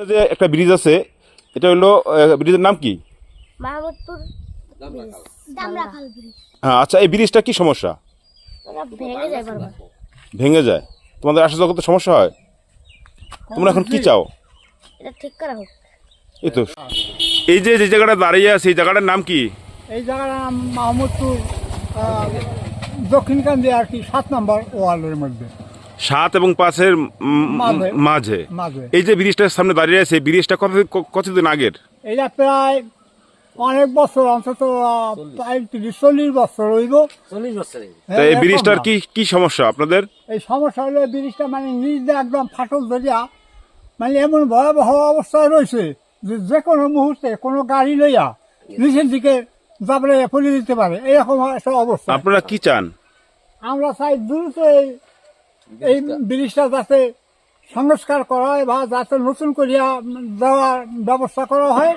যে একটা ব্রিজ আছে এটা হলো ব্রিজের নাম কি? মাহমুদপুর হ্যাঁ আচ্ছা এই ব্রিজটা কি সমস্যা? ভেঙে যায় বারবার। ভেঙে যায়। তোমাদের আসা যাওয়া করতে সমস্যা হয়? তোমরা এখন কি চাও? এটা ঠিক করা হোক। এই তো। এই যে যে জায়গাটা দাঁড়িয়ে আছে এই জায়গাটার নাম কি? এই জায়গার নাম মাহমুদপুর দক্ষিণকান্দি আর কি সাত নম্বর ওয়ার্ডের মধ্যে। সাত এবং পাঁচের মাঝে। মাঝে। মাঝে। এই যে ব্রিজটার সামনে দাঁড়িয়ে আছে ব্রিজটা কত কতদিন আগের? এটা প্রায় অনেক বছর অন্তত প্রায় তিরিশ চল্লিশ বছর হইব চল্লিশ বছরে এই ব্রিজটার। কি কি সমস্যা আপনাদের? এই সমস্যা হলে ব্রিজটা মানে নিজ একদম ফাটল ধরিয়া মানে এমন ভয়াবহ অবস্থায় রয়েছে যে যে কোনো মুহূর্তে কোনো গাড়ি লইয়া নিচের দিকে যাবলে ফেলে দিতে পারে। এরকম একটা অবস্থা। আপনারা কি চান? আমরা চাই দ্রুত এই- ব্রিজটা যাতে সংস্কার করা হয় বা যাতে নতুন করিয়া দেওয়ার ব্যবস্থা করা হয়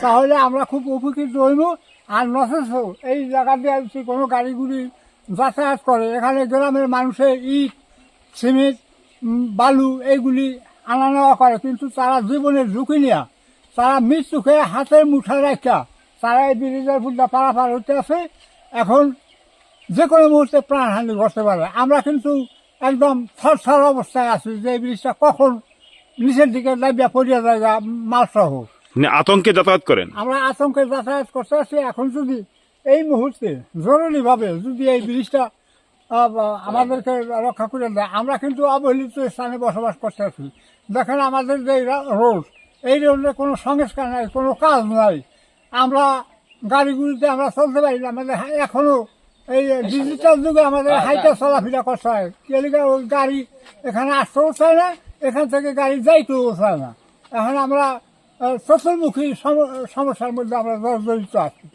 তাহলে আমরা খুব উপকৃত হইব। আর নচেত এই জায়গা দিয়ে কোনো গাড়িগুলি যাতায়াত করে এখানে গ্রামের মানুষের ইট সিমেন্ট বালু এইগুলি আনা নেওয়া করে কিন্তু তারা জীবনের ঝুঁকি নিয়া তারা মৃত্যুকে হাতের মুঠায় রাখা তারা এই ব্রিজের ফুলটা পারাপার হতে আছে। এখন যে কোনো মুহূর্তে প্রাণহানি ঘটতে পারে। আমরা কিন্তু একদম থরথর অবস্থায় আছি যে এই ব্রিজটা কখন নিচের দিকে লাইবিয়া পড়িয়া জায়গা মাল সহ মানে আতঙ্কে যাতায়াত করেন? আমরা আতঙ্কে যাতায়াত করতে আছি। এখন যদি এই মুহূর্তে জরুরিভাবে যদি এই ব্রিজটা আমাদেরকে রক্ষা করে দেয় আমরা কিন্তু অবহেলিত স্থানে বসবাস করতে আছি। দেখেন আমাদের যে রোড এই রোডে কোনো সংস্কার নাই কোনো কাজ নাই। আমরা গাড়িগুলিতে আমরা চলতে পারি না। আমাদের হা- এখনও এই ডিজিটাল যুগে আমাদের হাইটে চলাফেরা করতে হয়। কেলিকা ওই গাড়ি এখানে আসতেও চায় না এখান থেকে গাড়ি যাইতেও চায় না। এখন আমরা চতুর্মুখী সম- সমস্যার মধ্যে আমরা জর্জরিত আছি।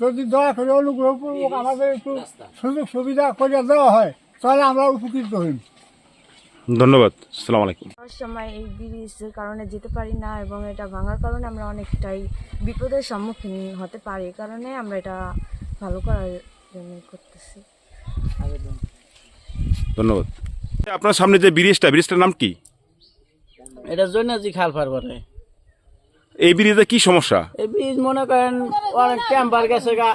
যদি দয়া করে অনুগ্রহপূর্বক আমাদের একটু সুযোগ সুবিধা করে দেওয়া হয় তাহলে আমরা উপকৃত হই। ধন্যবাদ আসসালামু আলাইকুম। সময় এই ব্রিজের কারণে যেতে পারি না এবং এটা ভাঙার কারণে আমরা অনেকটাই বিপদের সম্মুখীন হতে পারি। এই কারণে আমরা এটা ভালো করার করতেছি। ধন্যবাদ। আপনার সামনে যে ব্রিজটা ব্রিজটার নাম কি? এটার জন্য যে খাল পার করে এই ব্রিজে কি সমস্যা? এই ব্রিজ মনে করেন অনেক টেম্পার গেছে গা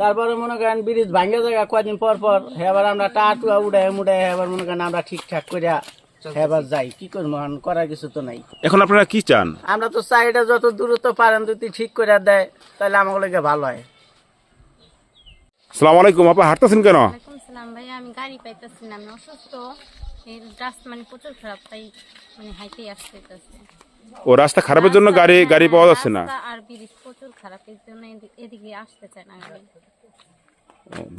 তারপরে মনে করেন ব্রিজ ভাঙ্গে জায়গা কয়দিন পর পর এবার আমরা টা টুয়া উড়ে মুড়ে এবার মনে করেন আমরা ঠিকঠাক করিয়া এবার যাই। কি করব করার কিছু তো নাই। এখন আপনারা কি চান? আমরা তো চাই এটা যত দূরত্ব পারেন যদি ঠিক করে দেয় তাহলে আমাকে লেগে ভালো হয়। আসসালামু আলাইকুম আপা হাঁটতেছেন কেন? আমি গাড়ি পাইতেছি না আমি অসুস্থ। এই রাস্তা মানে প্রচুর খারাপ তাই মানে আসতে হইতাছে। ও রাস্তা খারাপের জন্য গাড়ি গাড়ি পাওয়া যাচ্ছে না? আর ব্রিজ প্রচুর খারাপ এর জন্য এদিকে আসতে চায় না গাড়ি।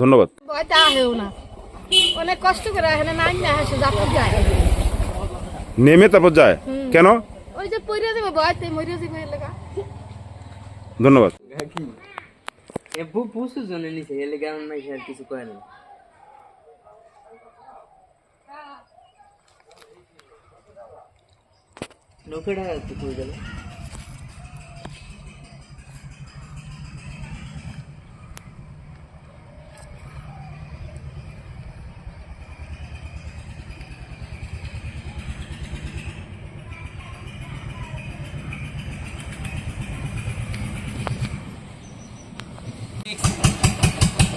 ধন্যবাদ। বয়টা না। অনেক কষ্ট করে এখানে নাই না হাসে যাতে যায়। নেমে তারপর যায়? কেন? ওই যে পইরে যাবে বয়তে মরে যাবে এর ধন্যবাদ। বুঝতে জনে নিছে এলে কেমন নাই আর কিছু কয় না। একটু কই গেল?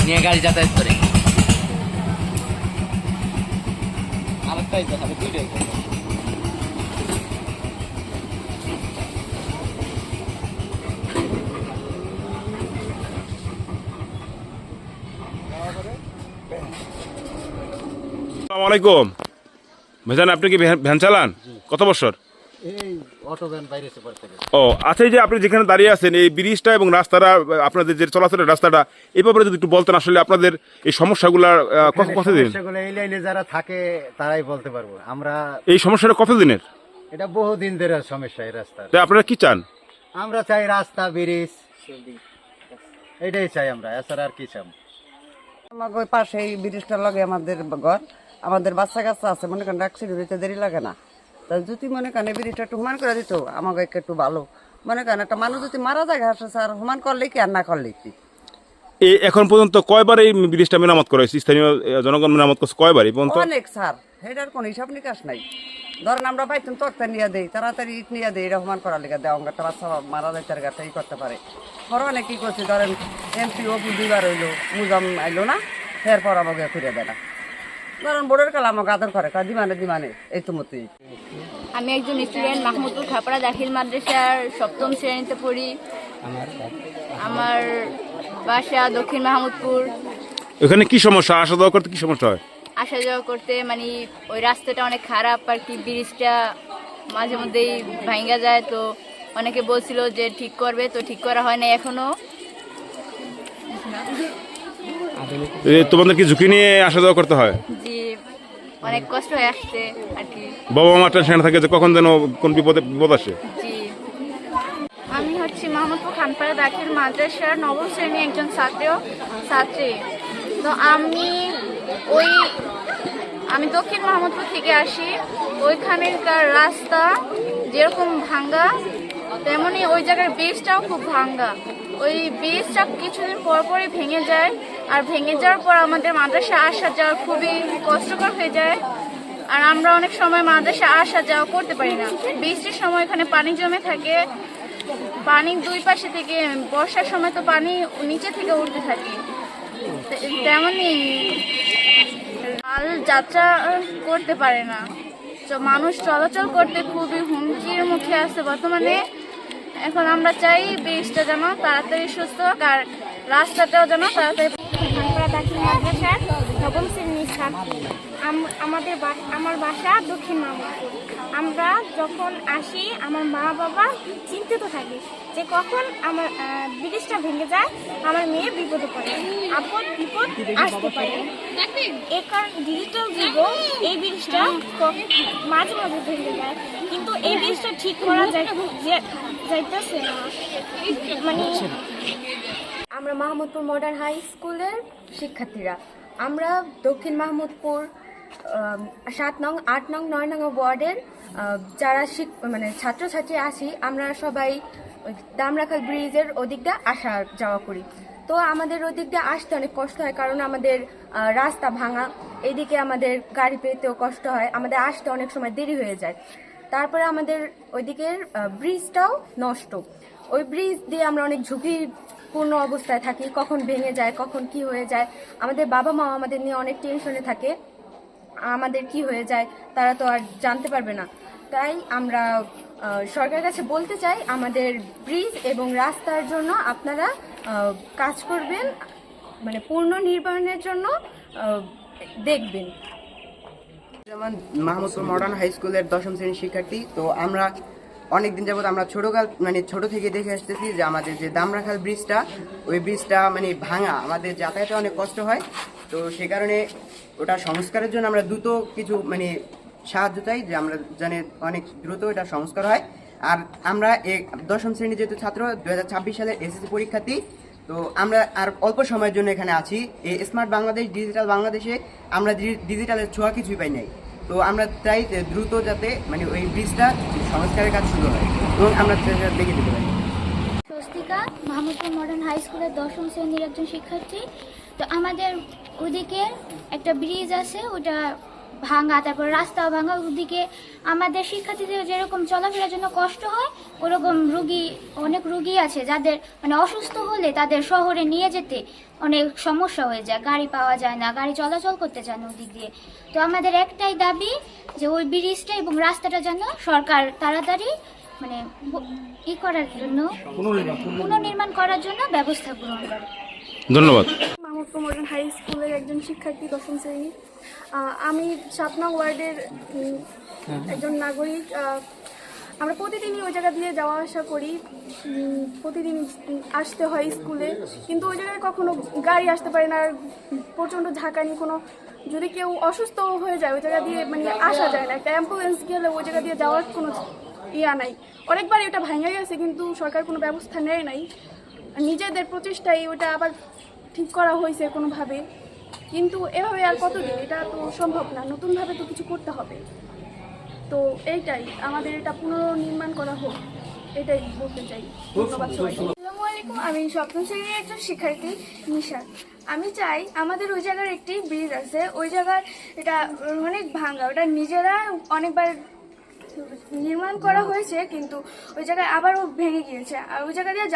নিয়ে গাড়ি যাতায়াত করে। আরেকটাই দুইটাই ভাইজান আপনি কি ভ্যান- ভ্যান চালান কত বছর? ও আচ্ছা এই যে আপনি যেখানে দাঁড়িয়ে আছেন এই ব্রিজটা এবং রাস্তাটা আপনাদের যে চলাচলের রাস্তাটা এই ব্যাপারে যদি একটু বলতেন আসলে আপনাদের এই সমস্যাগুলো কতদিন সমস্যাগুলো এই লাইনে যারা থাকে তারাই বলতে পারব। আমরা এই সমস্যাটা কতদিনের এটা বহুদিন ধরে সমস্যা এই রাস্তার। তাই আপনারা কি চান? আমরা চাই রাস্তা ব্রিজ। এটাই চাই আমরা এছাড়া আর কি চাই আমাকে পাশে এই ব্রিজটার লগে আমাদের ঘর। আমাদের বাচ্চা কাচ্চা আছে মনে করেন অ্যাক্সিডেন্ট হইতে দেরি লাগে না। তা যদি মনে এই ব্রিজটা একটু হুমান করে দিত আমাকে একটু ভালো। মনে করেন একটা মানুষ যদি মারা যায় ঘাসে স্যার হুমান করলে কি আর না করলে কি? এই এখন পর্যন্ত কয়বার এই ব্রিজটা মেরামত করা হয়েছে? স্থানীয় জনগণ মেরামত করছে কয়বার এই পর্যন্ত? অনেক স্যার। এটার কোনো হিসাব নিকাশ নাই। ধরেন আমরা পাইতাম তক্তা নিয়ে দেই তাড়াতাড়ি ইট নিয়ে দেই রহমান করার লেগে দেওয়া একটা বাচ্চা মারা যায় তার গাটা ই করতে পারে। পরে অনেক কি করছে ধরেন এমপি অপু দুইবার হইল মুজাম আইলো না এরপর আমাকে ফিরে দেয় না। ধরেন বোর্ডের কাল আমাকে আদর করে কয় দিমানে দিমানে এই তো মতোই আমি একজন স্টুডেন্ট মাহমুদপুর খাপাড়া দাখিল মাদ্রাসার সপ্তম শ্রেণীতে পড়ি। আমার বাসা দক্ষিণ মাহমুদপুর। এখানে কি সমস্যা? আসা যাওয়া করতে কি সমস্যা হয়? আসা যাওয়া করতে মানে ওই রাস্তাটা অনেক খারাপ আর কি ব্রিজটা মাঝে মধ্যেই ভাঙ্গা যায়। তো অনেকে বলছিল যে ঠিক করবে তো ঠিক করা হয় না এখনও। এ, তোমাদের কি ঝুঁকি নিয়ে আসা যাওয়া করতে হয়? অনেক কষ্ট হয়ে আসছে আর কি। বাবা মা টেনশন থাকে যে কখন যেন কোন বিপদে বিপদ আসে। আমি হচ্ছে মাহমুদপুর খানপাড়া দাখিল মাদ্রাসার নবম শ্রেণি একজন ছাত্র ছাত্রী। তো আমি ওই আমি দক্ষিণ মাহমুদপুর থেকে আসি। ওইখানকার রাস্তা যেরকম ভাঙ্গা তেমনি ওই জায়গার বীজটাও খুব ভাঙ্গা। ওই বীজটা কিছুদিন পর পরই ভেঙে যায়। আর ভেঙে যাওয়ার পর আমাদের মাদ্রাসা আসা যাওয়া খুবই কষ্টকর হয়ে যায়। আর আমরা অনেক সময় মাদ্রাসা আসা যাওয়া করতে পারি না। বৃষ্টির সময় এখানে পানি জমে থাকে। পানি দুই পাশে থেকে, বর্ষার সময় তো পানি নিচে থেকে উঠতে থাকে। তে- তেমনি আল যাত্রা করতে পারে না। তো মানুষ চলাচল করতে খুবই হুমকির মুখে আছে বর্তমানে। এখন আমরা চাই ব্রিজটা যেন তাড়াতাড়ি সুস্থ হোক, আর রাস্তাটাও যেন তাড়াতাড়ি দাখিল মাদ্রাসার নবম শ্রেণির ছাত্রী আম- আমাদের আমার বাসা দক্ষিণ মামুদপুর আমরা যখন আসি, আমার মা বাবা চিন্তিত থাকে যে কখন আমার ব্রিজটা ভেঙে যায়, আমার মেয়ে বিপদে পড়ে, আপদ বিপদ আসতে পারে। এই কারণ ডিজিটাল যুগ এই ক- মাঝে মাঝে ভেঙে যায়। কিন্তু এই ব্রিজটা ঠিক করা যায় যাইতেছে না। মানে আমরা মাহমুদপুর মডার্ন হাই স্কুলের শিক্ষার্থীরা। আমরা দক্ষিণ মাহমুদপুর সাত নং, আট নং, নয় নং ওয়ার্ডের যারা শিক মানে ছাত্রছাত্রী আসি আমরা সবাই দামরাখাল ব্রিজের ওদিকটা আসা যাওয়া করি। তো আমাদের ওদিকটা আসতে অনেক কষ্ট হয়, কারণ আমাদের রাস্তা ভাঙা, এদিকে আমাদের গাড়ি পেতেও কষ্ট হয়, আমাদের আসতে অনেক সময় দেরি হয়ে যায়। তারপরে আমাদের ওইদিকের ব্রিজটাও নষ্ট। ওই ব্রিজ দিয়ে আমরা অনেক ঝুঁকিপূর্ণ অবস্থায় থাকি, কখন ভেঙে যায়, কখন কি হয়ে যায়। আমাদের বাবা মা আমাদের নিয়ে অনেক টেনশনে থাকে। আমাদের কি হয়ে যায়, তারা তো আর জানতে পারবে না। তাই আমরা সরকারের কাছে বলতে চাই, আমাদের ব্রিজ এবং রাস্তার জন্য আপনারা কাজ করবেন মানে পূর্ণ নির্মাণের জন্য দেখবেন। যেমন মডার্ন হাই স্কুলের দশম শ্রেণির শিক্ষার্থী, তো আমরা অনেকদিন যাবত আমরা ছোটকাল মানে ছোট থেকে দেখে আসতেছি যে আমাদের যে দামরাখাল ব্রিজটা, ওই ব্রিজটা মানে ভাঙা, আমাদের যাতায়াতে অনেক কষ্ট হয়। তো সে কারণে ওটা সংস্কারের জন্য আমরা দ্রুত কিছু মানে সাহায্য চাই, যে আমরা জানি অনেক দ্রুত এটা সংস্কার হয়। আর আমরা দশম শ্রেণির যেহেতু ছাত্র দু সালের এসএসসি পরীক্ষার্থী, তো আমরা আর অল্প সময়ের জন্য এখানে আছি। এই স্মার্ট বাংলাদেশ ডিজিটাল বাংলাদেশে আমরা ডিজিটালের ছোঁয়া কিছুই পাই নাই। তো আমরা চাই দ্রুত যাতে মানে ওই ব্রিজটা সংস্কারের কাজ শুরু হয়। এবং আমরা দেখে দিতে পারি। স্বস্তিকা, মাহমুদপুর মডার্ন হাই স্কুলের দশম শ্রেণির একজন শিক্ষার্থী। তো আমাদের ওদিকে একটা ব্রিজ আছে, ওটা ভাঙা তারপর রাস্তাও ভাঙা ওদিকে আমাদের শিক্ষার্থীদের যেরকম চলাফেরার জন্য কষ্ট হয় ওরকম রুগী অনেক রুগী আছে যাদের মানে অসুস্থ হলে তাদের শহরে নিয়ে যেতে অনেক সমস্যা হয়ে যায়। গাড়ি পাওয়া যায় না গাড়ি চলাচল করতে চায় না ওদিক দিয়ে। তো আমাদের একটাই দাবি যে ওই ব্রিজটা এবং রাস্তাটা যেন সরকার তাড়াতাড়ি মানে ই করার জন্য পুনর্নির্মাণ করার জন্য ব্যবস্থা গ্রহণ করে। ধন্যবাদ। হাই স্কুলের একজন শিক্ষার্থী দশম শ্রেণি। আমি সাত নং ওয়ার্ডের একজন নাগরিক। আমরা প্রতিদিনই ওই জায়গা দিয়ে যাওয়া আসা করি। প্রতিদিন আসতে হয় স্কুলে। কিন্তু ওই জায়গায় কখনো গাড়ি আসতে পারে না আর প্রচণ্ড ঝাঁকানি কোনো যদি কেউ অসুস্থ হয়ে যায় ওই জায়গা দিয়ে মানে আসা যায় না। একটা অ্যাম্বুলেন্স গেলে ওই জায়গা দিয়ে যাওয়ার কোনো ইয়া নাই। অনেকবার এটা ভাঙা গেছে কিন্তু সরকার কোনো ব্যবস্থা নেয় নাই। নিজেদের প্রচেষ্টায় ওটা আবার ঠিক করা হয়েছে কোনোভাবে। কিন্তু এভাবে আর কতদিন? এটা তো সম্ভব না। নতুনভাবে তো কিছু করতে হবে। তো এইটাই, আমাদের এটা পুনর্নির্মাণ করা হোক। এটাই বলতে চাই। ধন্যবাদ আসসালামু আমি সপ্তম শ্রেণির একজন শিক্ষার্থী নিশা। আমি চাই আমাদের ওই জায়গার একটি ব্রিজ আছে। ওই জায়গার এটা অনেক ভাঙা। ওটা নিজেরা অনেকবার নির্মাণ করা হয়েছে, কিন্তু ওই জায়গায় আবারও ভেঙে গিয়েছে। আর ওই জায়গা দিয়ে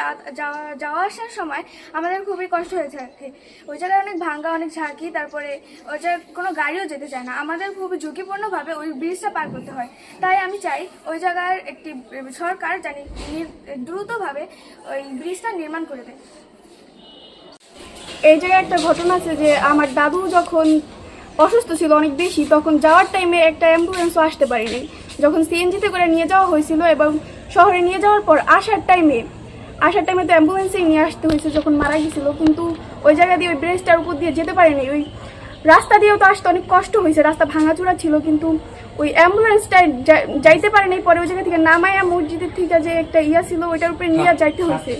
যাওয়া আসার সময় আমাদের খুবই কষ্ট হয়েছে আর কি ওই জায়গায় অনেক ভাঙ্গা, অনেক ঝাঁকি, তারপরে ওই জায়গায় কোনো গাড়িও যেতে চায় না। আমাদের খুবই ঝুঁকিপূর্ণভাবে ওই ব্রিজটা পার করতে হয়। তাই আমি চাই ওই জায়গার একটি সরকার জানি দ্রুতভাবে ওই ব্রিজটা নির্মাণ করে দেয়। এই জায়গায় একটা ঘটনা আছে যে, আমার দাদু যখন অসুস্থ ছিল অনেক বেশি, তখন যাওয়ার টাইমে একটা অ্যাম্বুলেন্সও আসতে পারেনি। যখন সিএনজিতে করে নিয়ে যাওয়া হয়েছিল এবং শহরে নিয়ে যাওয়ার পর আসার টাইমে আসার টাইমে তো অ্যাম্বুলেন্সেই নিয়ে আসতে হয়েছে যখন মারা গেছিল কিন্তু ওই জায়গা দিয়ে ওই ব্রিজটার উপর দিয়ে যেতে পারেনি। ওই রাস্তা দিয়েও তো আসতে অনেক কষ্ট হয়েছে। রাস্তা ভাঙাচোরা ছিল কিন্তু ওই অ্যাম্বুলেন্সটা যাইতে পারেনি। পরে ওই জায়গা থেকে নামায়া মসজিদের থেকে যে একটা ইয়া ছিল ওইটার উপরে নিয়ে যাইতে হয়েছে।